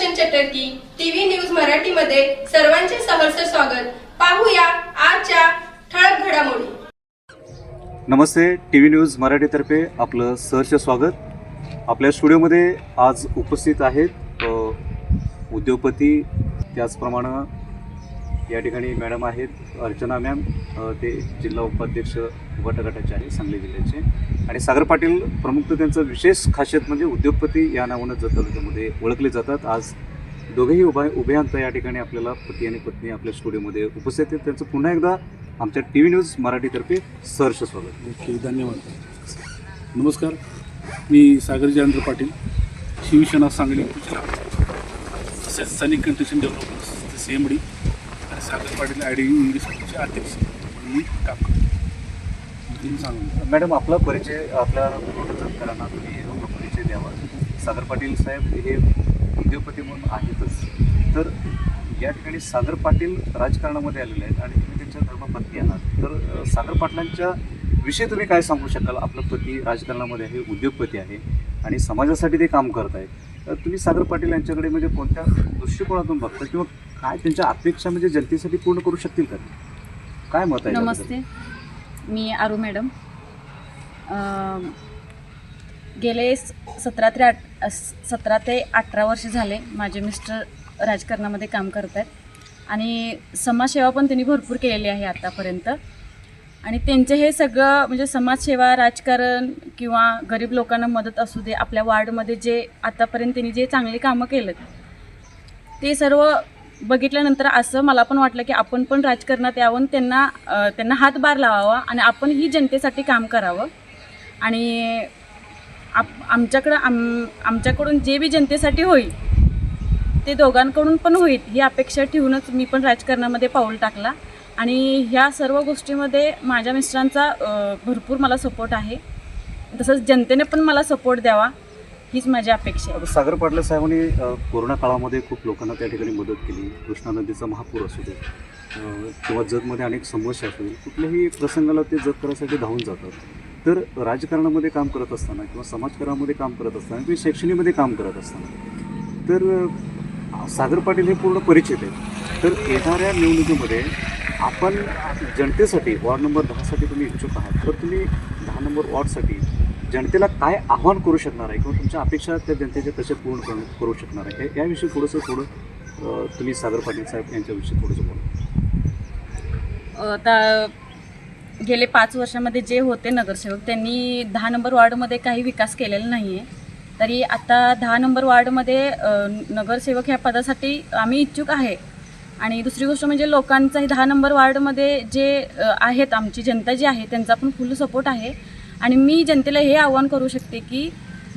Sudarshan Chatarki TV news Marathi मध्ये सर्वांचे सहर्ष स्वागत. पाहूया आजच्या ठळक घडामोडी. नमस्ते टीव्ही न्यूज मराठीतर्फे आपलं सहर्ष स्वागत. आपल्या स्टुडिओमध्ये आज उपस्थित आहेत उद्योगपती त्याचप्रमाणे या ठिकाणी मॅडम आहेत. अर्चना मॅम ते जिल्हा उपाध्यक्ष गट गटाचे आहे सांगली जिल्ह्याचे. आणि सागर पाटील प्रमुख तर त्यांचं विशेष खासियत म्हणजे उद्योगपती या नावानं जत तालुक्यामध्ये ओळखले जातात. आज दोघेही उभा उभे अंत या ठिकाणी आपल्याला पती आणि पत्नी आपल्या स्टुडिओमध्ये उपस्थित आहेत. त्यांचं पुन्हा एकदा आमच्या टी व्ही न्यूज मराठीतर्फे सहर्ष स्वागत. ओके धन्यवाद. नमस्कार. मी सागर जयेंद्र पाटील शिवसेना सांगली. तसेच सैनिक construction development C M D Sagar Patil ideal English स्कूलचे अध्यक्ष मी काम करतो. मॅडम आपला परिचय आपल्या तरुणांना तुम्ही परिचय द्यावा. सागर पाटील साहेब हे उद्योगपती म्हणून आहेतच. तर या ठिकाणी सागर पाटील राजकारणामध्ये आलेले आहेत आणि तुम्ही त्यांच्या धर्मपत्नी आहात. तर सागर पाटलांच्या विषयी तुम्ही काय सांगू शकाल? आपलं पती राजकारणामध्ये आहे उद्योगपती आहे आणि समाजासाठी ते काम करत आहेत तर तुम्ही सागर पाटील यांच्याकडे म्हणजे कोणत्या दृष्टिकोनातून बघता किंवा काय त्यांच्या अपेक्षा म्हणजे जनतेसाठी पूर्ण करू शकतील का? काय मत आहे नमस्ते. मी आरू मॅडम. गेले सतरा ते आठ अस- सतरा ते अठरा वर्ष झाले माझे मिस्टर राजकारणामध्ये काम करत आहेत आणि समाजसेवा पण त्यांनी भरपूर केलेली आहे आत्तापर्यंत आणि त्यांचे हे सगळं म्हणजे समाजसेवा राजकारण किंवा गरीब लोकांना मदत असू दे आपल्या वार्डमध्ये जे आतापर्यंत त्यांनी जे चांगली कामं केलं ते सर्व बघितल्यानंतर असं मला पण वाटलं की आपण पण राजकारणात यावं त्यांना त्यांना हातभार लावावा आणि आपण ही जनतेसाठी काम करावं. आणि आप आमच्याकडं आम आमच्याकडून जे बी जनतेसाठी होईल ते दोघांकडून पण होईल ही अपेक्षा ठेवूनच मी पण राजकारणामध्ये पाऊल टाकला. आणि ह्या सर्व गोष्टीमध्ये माझ्या मिस्टरांचा भरपूर मला सपोर्ट आहे. तसंच जनतेने पण मला सपोर्ट द्यावा. हीच माझी अपेक्षा आहे. आता सागर पाटले साहेबांनी अ, कोरोना काळामध्ये खूप लोकांना त्या ठिकाणी मदत केली. कृष्णा नदीचा महापूर असू दे अ, किंवा जगमध्ये अनेक समस्या असू दे कुठल्याही प्रसंगाला ते जग करायसाठी धावून जातात. तर राजकारणामध्ये काम करत असताना किंवा समाजकारणामध्ये काम करत असताना किंवा शैक्षणिकमध्ये काम करत असताना तर अ, सागर पाटील हे पूर्ण परिचित आहेत. तर येणाऱ्या निवडणुकीमध्ये आपण जनतेसाठी वॉर्ड नंबर दहासाठी तुम्ही इच्छुक आहात. तर तुम्ही दहा नंबर वॉर्डसाठी जनतेला काय आव्हान करू शकणार आहे किंवा तुमच्या अपेक्षा त्या जनतेच्या कशा पूर्ण करू शकणार आहे? याविषयी थोडंसं थोडं तुम्ही सागर पाटील साहेब यांच्याविषयी थोडंसं बोला. आता गेले पाच वर्षामध्ये जे होते नगरसेवक त्यांनी दहा नंबर वॉर्डमध्ये काही विकास केलेला नाही आहे तरी आता दहा नंबर वॉर्डमध्ये नगरसेवक ह्या पदासाठी आम्ही इच्छुक आहे. आणि दुसरी गोष्ट म्हणजे लोकांचाही दहा नंबर वॉर्डमध्ये जे आहेत आमची जनता जी आहे त्यांचा पण फुल सपोर्ट आहे. आणि मी जनतेला हे आव्हान करू शकते की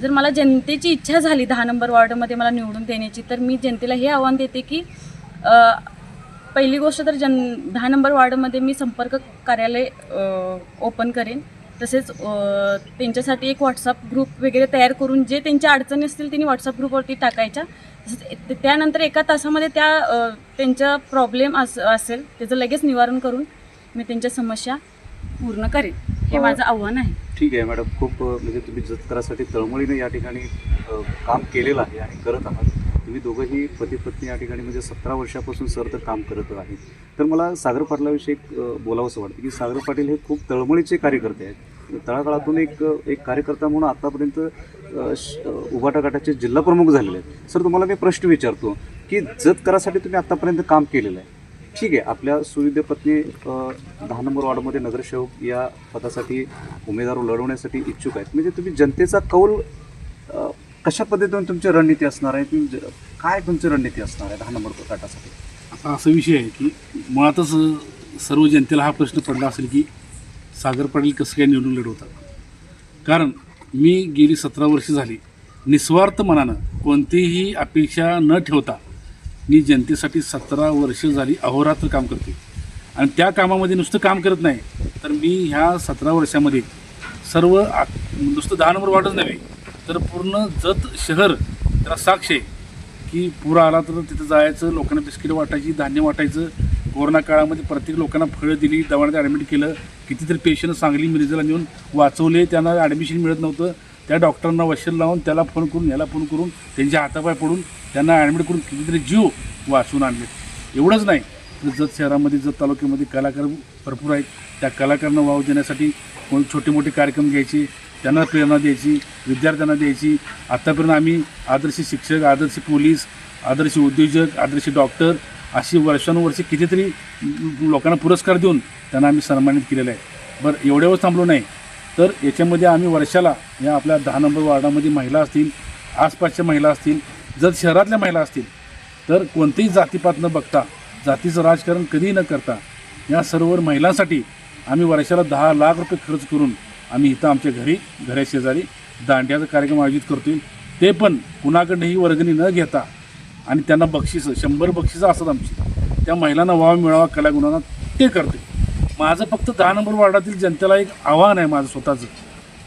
जर मला जनतेची इच्छा झाली दहा नंबर वॉर्डमध्ये मला निवडून देण्याची तर मी जनतेला हे आव्हान देते की पहिली गोष्ट तर जन दहा नंबर वॉर्डमध्ये मी संपर्क कार्यालय ओपन करेन. तसेच त्यांच्यासाठी एक व्हॉट्सअप ग्रुप वगैरे तयार करून जे त्यांच्या अडचणी असतील त्यांनी व्हॉट्सअप ग्रुपवरती टाकायच्या. तसेच त्यानंतर एका तासामध्ये त्या त्यांचा त्यांच्या प्रॉब्लेम अस असेल त्याचं लगेच निवारण करून मी त्यांच्या समस्या पूर्ण करेन. हे माझं आव्हान आहे. ठीक आहे मॅडम. खूप म्हणजे तुम्ही जतकरासाठी तळमळीने या ठिकाणी काम केलेलं आहे आणि करत आहात. तुम्ही दोघंही पती पत्नी या ठिकाणी म्हणजे सतरा वर्षापासून सर तर काम करत आहेत. तर मला सागर पाटलाविषयी बोलावंसं वाटतं की सागर पाटील हे खूप तळमळीचे कार्यकर्ते आहेत. तळागाळातून एक एक कार्यकर्ता म्हणून आतापर्यंत जिल्हा प्रमुख झालेले आहेत. सर तुम्हाला मी प्रश्न विचारतो की जत करासाठी तुम्ही आतापर्यंत काम केलेलं आहे. ठीक आहे आपल्या सुविद्य पत्नी दहा नंबर वॉर्डमध्ये नगरसेवक या पदासाठी उमेदवार लढवण्यासाठी इच्छुक आहेत. म्हणजे तुम्ही जनतेचा कौल अ, कशा पद्धतीने तुमची रणनीती असणार आहे? तुम्ही ज- काय तुमची रणनीती असणार आहे दहा नंबर गटासाठी? आता असा विषय आहे की मुळातच अ, सर्व जनतेला हा प्रश्न पडला असेल की सागर पाटील कसं काय निवडून लढवतात? कारण मी गेली सतरा वर्ष झाली निस्वार्थ मनानं कोणतीही अपेक्षा न ठेवता मी जनतेसाठी सतरा वर्ष झाली अहोरात्र काम करते आणि त्या कामामध्ये नुसतं काम करत नाही तर मी ह्या सतरा वर्षामध्ये सर्व आ- नुसतं दहा नंबर वाटच नव्हे तर पूर्ण जत शहर त्याला साक्ष आहे की पूर आला तर तिथं जायचं लोकांना बिस्किट वाटायची धान्य वाटायचं. कोरोना काळामध्ये प्रत्येक लोकांना फळं दिली दवाखान्यात ॲडमिट केलं कितीतरी पेशंट सांगली मिरजेला नेऊन वाचवले त्यांना ॲडमिशन मिळत नव्हतं. त्या डॉक्टरांना वशील लावून त्याला फोन करून याला फोन करून त्यांच्या हातापाय पडून त्यांना ॲडमिट करून कितीतरी जीव वाचून आणले. एवढंच नाही तर जत शहरामध्ये जत तालुक्यामध्ये कलाकार भरपूर आहेत. त्या कलाकारांना वाव देण्यासाठी कोण छोटे मोठे कार्यक्रम घ्यायचे त्यांना प्रेरणा द्यायची विद्यार्थ्यांना द्यायची. आत्तापर्यंत आम्ही आदर्श शिक्षक आदर्श पोलीस आदर्श उद्योजक आदर्श डॉक्टर अशी वर्षानुवर्षे कितीतरी लोकांना पुरस्कार देऊन त्यांना आम्ही सन्मानित केलेलं आहे. बरं एवढ्यावर थांबलो नाही. तर याच्यामध्ये आम्ही वर्षाला या आपल्या दहा नंबर वार्डामध्ये महिला असतील आसपासच्या महिला असतील जर शहरातल्या महिला असतील तर कोणतेही जातीपात न बघता जातीचं राजकारण कधीही न करता या सर्व महिलांसाठी आम्ही वर्षाला दहा लाख रुपये खर्च करून आम्ही इथं आमच्या घरी घरा शेजारी दांड्याचा कार्यक्रम आयोजित करतो ते पण कुणाकडनंही वर्गणी न घेता आणि त्यांना बक्षिसं शंभर बक्षिसं असतात आमची. त्या महिलांना वाव मिळावा कलागुणांना ते करते माझं फक्त दहा नंबर वार्डातील जनतेला एक आव्हान आहे माझं स्वतःचं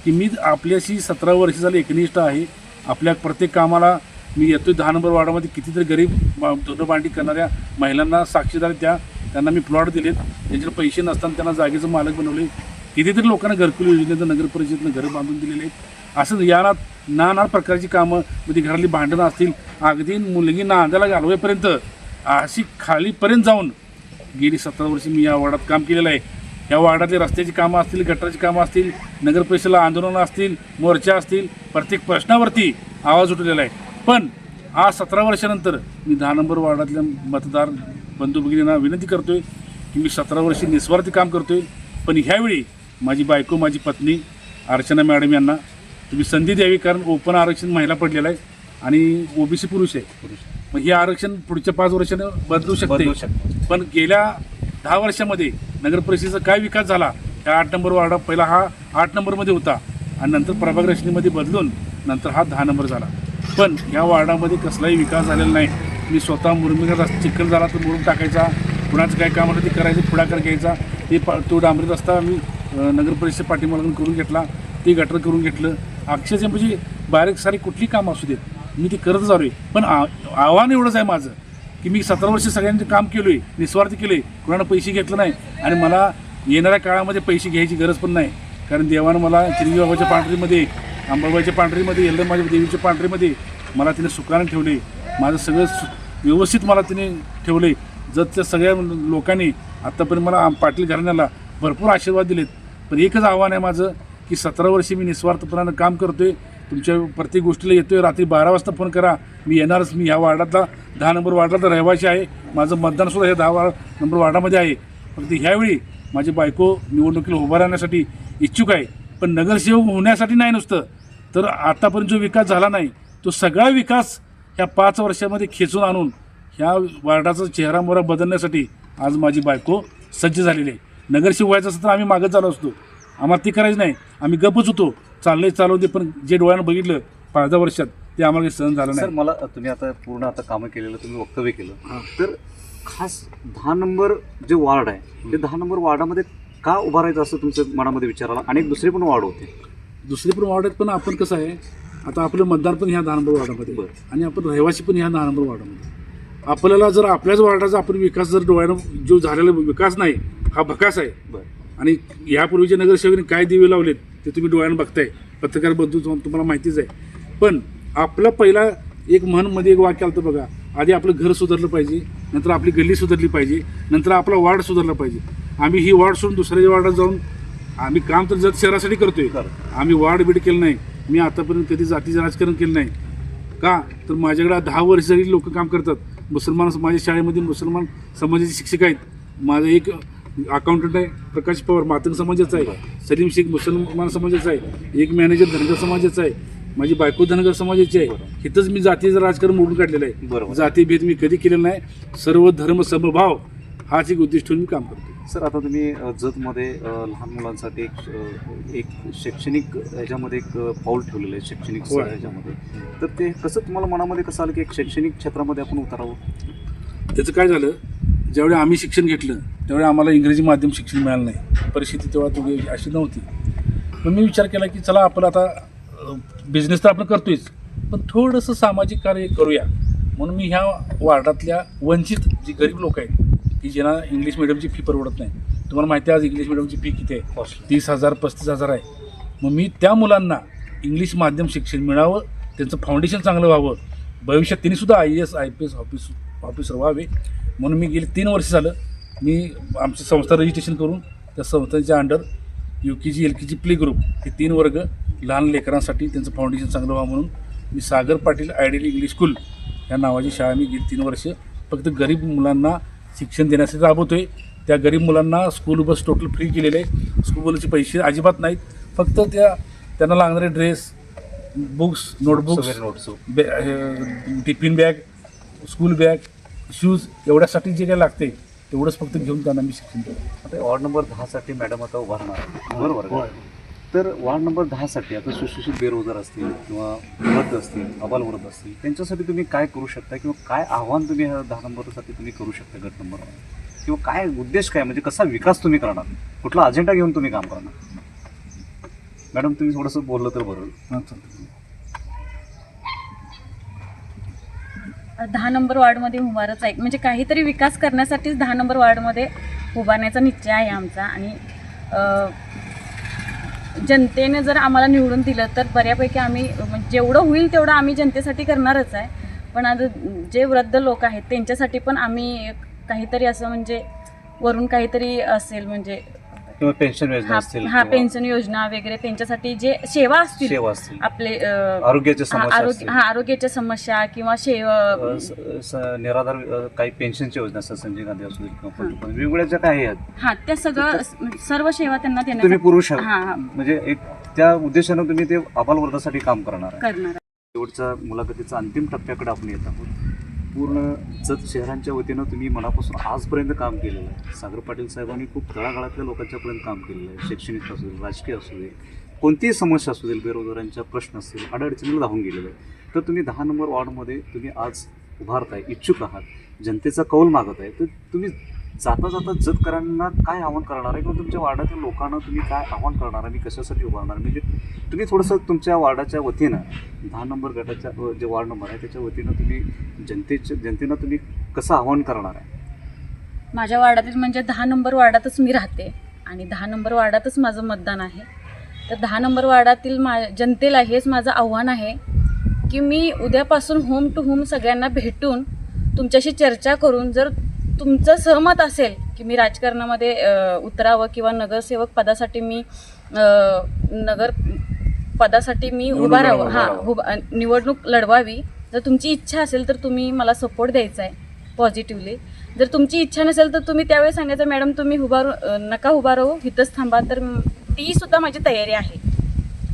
की मी आपल्याशी सतरा वर्ष झाली एकनिष्ठ आहे. आपल्या प्रत्येक कामाला मी येतोय दहा नंबर वार्डामध्ये. कितीतरी गरीब धुणं करणाऱ्या महिलांना साक्षीदार त्या त्यांना मी प्लॉट दिलेत. त्यांच्याकडे पैसे नसताना त्यांना जागेचं मालक बनवले. कितीतरी लोकांना घरकुल योजनेचं नगर परिषदेनं घरं बांधून दिलेले आहेत. असं या नाना प्रकारची कामं म्हणजे घरातली भांडणं असतील. अगदी मुलगी नांदायला घालवेपर्यंत अशी खालीपर्यंत जाऊन गेली सतरा वर्षी मी या वार्डात काम केलेलं आहे. या वार्डातली रस्त्याची कामं असतील गटाराची कामं असतील नगर परिषदेला आंदोलनं असतील मोर्चा असतील प्रत्येक प्रश्नावरती आवाज उठलेला आहे. पण आज सतरा वर्षानंतर मी दहा नंबर वार्डातल्या मतदार बंधू भगिनींना विनंती करतोय की मी सतरा वर्षी निस्वार्थी काम करतो आहे पण ह्यावेळी माझी बायको माझी पत्नी अर्चना मॅडम यांना तुम्ही संधी द्यावी कारण ओपन आरक्षण महिला पडलेलं आहे आणि ओबीसी पुरुष आहे. पुरुष मग हे आरक्षण पुढच्या पाच वर्षानं बदलू बदलू शकते. पण गेल्या दहा वर्षामध्ये नगर परिषदेचा काय विकास झाला त्या आठ नंबर वार्ड पहिला हा आठ नंबरमध्ये होता. आणि नंतर प्रभाग रचनेमध्ये बदलून नंतर हा दहा नंबर झाला. पण या वार्डामध्ये कसलाही विकास झालेला नाही. मी स्वतः मुरमीचा रस्ता चिखल झाला तर मुरुम टाकायचा. कुणाचं काय काम आलं ते करायचं पुढाकार घ्यायचा. ते पा तो डांबरी रस्ता मी नगर परिषद पाठीमागून करून घेतला. ते गटर करून घेतलं. अक्षरशः म्हणजे बारीक सारी कुठली कामं असू देत. मी ते करतच आलो आहे पण आ आव्हान एवढंच आहे माझं. की मी सतरा वर्ष सगळ्यांचं काम केलो आहे निस्वार्थ केलं आहे कुणाला पैसे घेतलं नाही. आणि मला येणाऱ्या काळामध्ये पैसे घ्यायची गरज पण नाही. कारण देवानं मला चिरंजी बाबाच्या पांढरीमध्ये अंबाबाईच्या पांढरीमध्ये येल्लं माझ्या देवीच्या पांढरीमध्ये मला तिने सुखानं ठेवले. माझं सगळं सु व्यवस्थित मला तिने ठेवले. जर त्या सगळ्या लोकांनी आत्तापर्यंत मला पाटील घराण्याला भरपूर आशीर्वाद दिलेत. पण एकच आव्हान आहे माझं की सतरा वर्षी मी निस्वार्थपणानं काम करतो आहे तुमच्या प्रत्येक गोष्टीला येतोय. रात्री बारा वाजता फोन करा. मी येणारच. मी ह्या वार्डातला दहा नंबर वार्डातला रहिवाशी आहे. माझं मतदानसुद्धा हे दहा वार्ड नंबर वार्डामध्ये आहे. फक्त ह्यावेळी माझी बायको निवडणुकीला उभा राहण्यासाठी इच्छुक आहे. पण नगरसेवक होण्यासाठी नाही नुसतं. तर आतापर्यंत जो विकास झाला नाही तो सगळा विकास ह्या पाच वर्षामध्ये खेचून आणून ह्या वार्डाचा चेहरा मोहरा बदलण्यासाठी आज माझी बायको सज्ज झालेली आहे. नगरसेवक व्हायचं असं तर आम्ही मागत झालो असतो. आम्हाला ते करायचं नाही. आम्ही गपच होतो. चाललंय चालवून दे पण जे डोळ्यानं बघितलं पाच दहा वर्षात ते आम्हाला काही सहन झालं सर नाही मला तुम्ही आता पूर्ण आता कामं केलेलं तुम्ही वक्तव्य केलं. तर खास दहा नंबर जे वार्ड आहे ते दहा नंबर वार्डामध्ये का उभा राहायचं असं तुमच्या मनामध्ये विचाराला अनेक दुसरे पण वार्ड होते. दुसरी पण वार्डात पण आपण कसं आहे आता आपलं मतदार पण ह्या दहा नंबर वार्डामध्ये. आणि आपण रहिवासी पण ह्या दहा नंबर वार्डामध्ये आपल्याला जर आपल्याच वार्डाचा आपण विकास जर डोळ्यानं जो झालेला विकास नाही हा भकास आहे. बरं. आणि यापूर्वीच्या नगरसेवकांनी काय दिवे लावलेत ते तुम्ही डोळ्यानं बघताय. पत्रकारबद्दल तुम्हाला माहितीच आहे. पण आपला पहिला एक म्हणमध्ये एक वाक्य आलं बघा आधी आपलं घर सुधारलं पाहिजे नंतर आपली गल्ली सुधारली पाहिजे नंतर आपला वार्ड सुधारला पाहिजे. आम्ही ही वार्ड सोडून दुसऱ्या वार्डात जाऊन आम्ही काम तर जत शहरासाठी करतोय. आम्ही वार्ड बीड केलं नाही. मी आतापर्यंत कधी जातीचं राजकारण केलं नाही. का? तर माझ्याकडे दहा वर्ष जरी लोक काम करतात मुसलमान माझ्या शाळेमध्ये मुसलमान समाजाचे शिक्षक आहेत. माझा एक अकाउंटंट आहे प्रकाश पवार मातंग समाजाचा आहे सलीम शेख मुसलमान समाजाचा आहे एक मॅनेजर धनगर समाजाचा आहे माझी बायको धनगर समाजाची आहे. इथंच मी जातीचं राजकारण मोडून काढलेलं आहे. बरोबर. जातीभेद मी कधी केलेला नाही. सर्व धर्म समभाव हाच एक उद्दिष्ट ठेवून मी काम करतो सर आता तुम्ही जतमध्ये लहान मुलांसाठी एक एक शैक्षणिक ह्याच्यामध्ये एक पाऊल ठेवलेलं आहे शैक्षणिक होय. ह्याच्यामध्ये तर ते कसं तुम्हाला मनामध्ये कसं आलं की एक शैक्षणिक क्षेत्रामध्ये आपण उतरावं? त्याचं काय झालं? ज्यावेळी आम्ही शिक्षण घेतलं त्यावेळी आम्हाला इंग्रजी माध्यम शिक्षण मिळालं नाही. परिस्थिती तेव्हा तेवढी अशी नव्हती. पण मी विचार केला की चला आपण आता बिझनेस तर आपण करतोयच पण थोडंसं सामाजिक कार्य करूया. म्हणून मी ह्या वार्डातल्या वंचित जी गरीब लोक आहेत की ज्यांना इंग्लिश मिडियमची फी परवडत नाही. तुम्हाला माहिती आहे आज इंग्लिश मिडियमची फी किती आहे? तीस हजार पस्तीस हजार आहे. मग मी त्या मुलांना इंग्लिश माध्यम शिक्षण मिळावं त्यांचं फाउंडेशन चांगलं व्हावं भविष्यात त्यांनीसुद्धा I A S I P S office officer व्हावे. म्हणून मी गेले तीन वर्ष झालं मी आमची संस्था रजिस्ट्रेशन करून त्या संस्थेच्या under U K G L K G play group हे तीन वर्ग लहान लेकरांसाठी त्यांचं फाउंडेशन चांगलं व्हावं म्हणून मी Sagar Patil ideal English school या नावाची शाळा मी गेली तीन वर्ष. फक्त गरीब मुलांना शिक्षण देण्यासाठी राबवतोय. त्या गरीब मुलांना स्कूल बस टोटल फ्री केलेले आहे. स्कूल बसचे पैसे अजिबात नाहीत. फक्त त्या त्यांना लागणारे ड्रेस बुक्स नोटबुक्स नोट्स बॅ tiffin bag school bag shoes एवढ्यासाठी जे काही लागते तेवढंच फक्त घेऊन त्यांना मी शिक्षण देतो आता वॉर्ड नंबर दहासाठी मॅडम आता उभारणार आहे बरोबर का? तर वॉर्ड नंबर दहासाठी आता सुशिक्षित बेरोजगार असतील किंवा वृद्ध असतील अबालवृद्ध असतील त्यांच्यासाठी तुम्ही काय करू शकता किंवा काय आव्हान तुम्ही ह्या दहा नंबरसाठी तुम्ही करू शकता गट नंबर किंवा काय उद्देश काय? म्हणजे कसा विकास तुम्ही करणार? कुठला अजेंडा घेऊन तुम्ही काम करणार? मॅडम तुम्ही थोडंसं बोललं तर बरं. हां चालतं दहा नंबर वार्डमध्ये उभारच आहे. म्हणजे काहीतरी विकास करण्यासाठीच दहा नंबर वार्डमध्ये उभारण्याचा निश्चय आहे आमचा. आणि जनतेने जर आम्हाला निवडून दिलं तर बऱ्यापैकी आम्ही म्हणजे जेवढं होईल तेवढं आम्ही जनतेसाठी करणारच आहे. पण आज जे वृद्ध लोक आहेत त्यांच्यासाठी पण आम्ही काहीतरी असं म्हणजे वरून काहीतरी असेल म्हणजे किंवा पेन्शन योजना हा असतील हा किंवा पेन्शन योजना वगैरे त्यांच्यासाठी जे सेवा असतील सेवा असतील. आपले अ, आरोग्याच्या हा, समस्या आरोग्य असतील. हा आरोग्याच्या समस्या किंवा शेव अ, स- स- निराधार अ, काही पेन्शनच्या योजना असतात संजय गांधी असू किंवा पंतप्रधान वेगवेगळ्या ज्या काही आहेत हा त्या सगळं सर्व सेवा त्यांना तुम्ही देण्याचा पुरुष हा हा. म्हणजे एक त्या उद्देशानं तुम्ही ते अबालवर्गासाठी काम करणार आहे. करणार शेवटच्या मुलाखतीचा अंतिम टप्प्याकडे आपण येत आहोत. पूर्ण जत शहरांच्या वतीनं तुम्ही मनापासून आजपर्यंत काम केलेलं आहे. सागर पाटील साहेबांनी खूप तळागाळातल्या लोकांच्यापर्यंत काम केलेलं आहे. शैक्षणिक असू दे राजकीय असू दे कोणतीही समस्या असू दे बेरोजगारांच्या प्रश्न असतील अडचणीला धावून गेलेलं आहे. तर तुम्ही दहा नंबर वॉर्डमध्ये तुम्ही आज उभारताय इच्छुक आहात. जनतेचा कौल मागत आहे. तर तुम्ही जाता जाता जतकरांना काय आव्हान करणार आहे? किंवा तुमच्या वार्डातील लोकांना तुम्ही काय आव्हान करणार आहे? आणि कशासाठी उभारणार म्हणजे तुम्ही थोडंसं तुमच्या वार्डाच्या वतीनं दहा नंबर गटाच्या जे वार्ड नंबर आहे त्याच्या वतीनं तुम्ही जनतेच्या जनतेनं तुम्ही कसं आव्हान करणार आहे? माझ्या वार्डातील म्हणजे दहा नंबर वार्डातच मी राहते आणि दहा नंबर वार्डातच माझं मतदान आहे. तर दहा नंबर वार्डातील मा जनतेला हेच माझं आव्हान आहे की मी उद्यापासून होम टू होम सगळ्यांना भेटून तुमच्याशी चर्चा करून जर तुमचं सहमत असेल की मी राजकारणामध्ये उतरावं किंवा नगरसेवक पदासाठी मी नगर पदासाठी मी उभा राहावं. हां उभा निवडणूक लढवावी. जर तुमची इच्छा असेल तर तुम्ही मला सपोर्ट द्यायचा आहे पॉझिटिव्हली जर तुमची इच्छा नसेल तर तुम्ही त्यावेळेस सांगायचं मॅडम तुम्ही उभारू अ, नका उभा राहू इथंच थांबा. तर ती सुद्धा माझी तयारी आहे.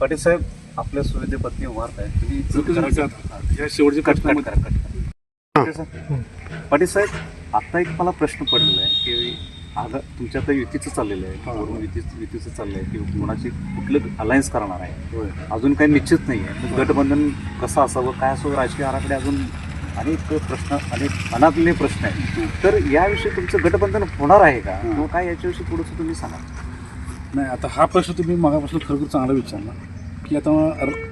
पाटील साहेब आपल्या सुविधे पत्नी उभारत आहे. पाटील साहेब- पाटील साहेब आता एक मला प्रश्न पडलेला आहे की आता तुमच्या आता युतीचं चाललेलं आहे वरून युतीचं युतीचं चाललं आहे की कोणाची कुठलं अलायन्स करणार आहे. अजून काही निश्चित नाही आहे गटबंधन कसं असावं? काय असावं? राजकीय आराखडे अजून अनेक प्रश्न अनेक अनाकले प्रश्न आहेत. तर याविषयी तुमचं गटबंधन होणार आहे का? किंवा काय याच्याविषयी थोडंसं तुम्ही सांगा. नाही आता हा प्रश्न तुम्ही मागापासून खरोखर चांगला विचारला की आता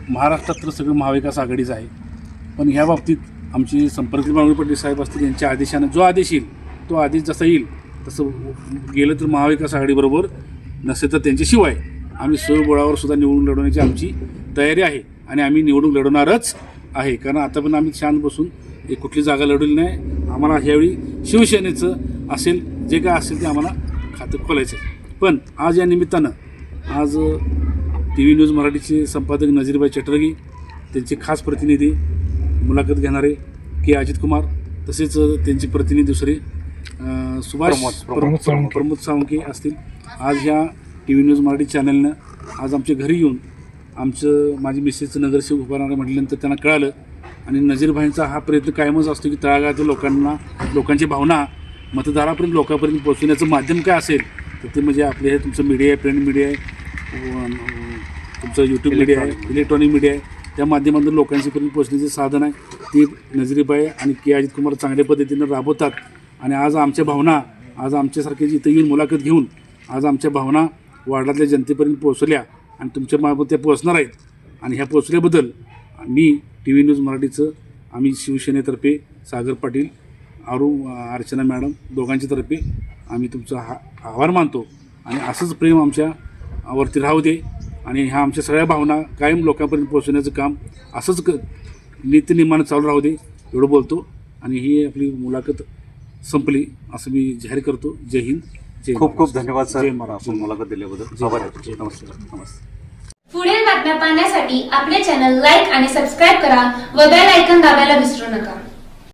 महाराष्ट्रात तर सगळं महाविकास आघाडीच आहे. पण ह्या बाबतीत आमची संपर्क बाळू पाटील साहेब असतील यांच्या आदेशानं जो आदेश येईल तो आदेश जसा येईल तसं गेलं तर महाविकास आघाडीबरोबर नसेल तर त्यांच्याशिवाय आम्ही स्वयंबळावर सुद्धा निवडणूक लढवण्याची आमची तयारी आहे आणि आम्ही निवडणूक लढवणारच आहे. कारण आता पण आम्ही शांत बसून एक कुठली जागा लढवली नाही. आम्हाला ह्यावेळी शिवसेनेचं असेल जे काय असेल ते आम्हाला खातं खोलायचं पण आज या निमित्तानं आज टी व्ही न्यूज मराठीचे संपादक नजीरबाई चटर्गी त्यांचे खास प्रतिनिधी मुलाखत घेणारे के अजित कुमार तसेच त्यांचे प्रतिनिधी दुसरे सुभाष प्रमोद- सावंके असतील. आज ह्या टी व्ही न्यूज मराठी चॅनलनं आज आमच्या घरी येऊन आमचं माझी मिसेसचं नगरसेवक उभारणारे म्हटल्यानंतर त्यांना कळालं. आणि नजीरभाईंचा हा प्रयत्न कायमच असतो की तळागाळातील लोकांना लोकांची भावना मतदारापर्यंत लोकांपर्यंत पोहोचवण्याचं माध्यम काय असेल तर ते म्हणजे आपले हे तुमचं मीडिया आहे प्रिंट मीडिया आहे तुमचं यूट्यूब मीडिया आहे इलेक्ट्रॉनिक मीडिया आहे. त्या माध्यमातून लोकांशीपर्यंत पोचण्याचे साधन आहे. ती नजरीबाई आणि के अजित कुमार चांगल्या पद्धतीनं राबवतात. आणि आज आमच्या भावना आज आमच्यासारखे इथं येऊन मुलाखत घेऊन आज आमच्या भावना वार्डातल्या जनतेपर्यंत पोहोचल्या आणि तुमच्या मार्फत त्या पोहोचणार आहेत. आणि ह्या पोहोचल्याबद्दल मी टी व्ही न्यूज मराठीचं आम्ही शिवसेनेतर्फे सागर पाटील आरू अर्चना मॅडम दोघांच्या तर्फे आम्ही तुमचा हा आभार मानतो. आणि असंच प्रेम आमच्या वरती राहू दे. आणि ह्या आमच्या सगळ्या भावना कायम लोकांपर्यंत पोहोचवण्याचं काम असंच क नित्यनियमानं चालू राहू दे एवढं बोलतो. आणि ही आपली मुलाखत संपली असं मी जाहीर करतो. जय हिंद जय खूप खूप. धन्यवाद सर जय महाराष्ट्र. आपण मुलाखत दिल्याबद्दल. आभार आहे. नमस्कार. नमस्कार. पुढील बातम्या पाहण्यासाठी आपले चॅनल लाईक आणि सबस्क्राईब करा व बेल ऐकन दाबायला विसरू नका.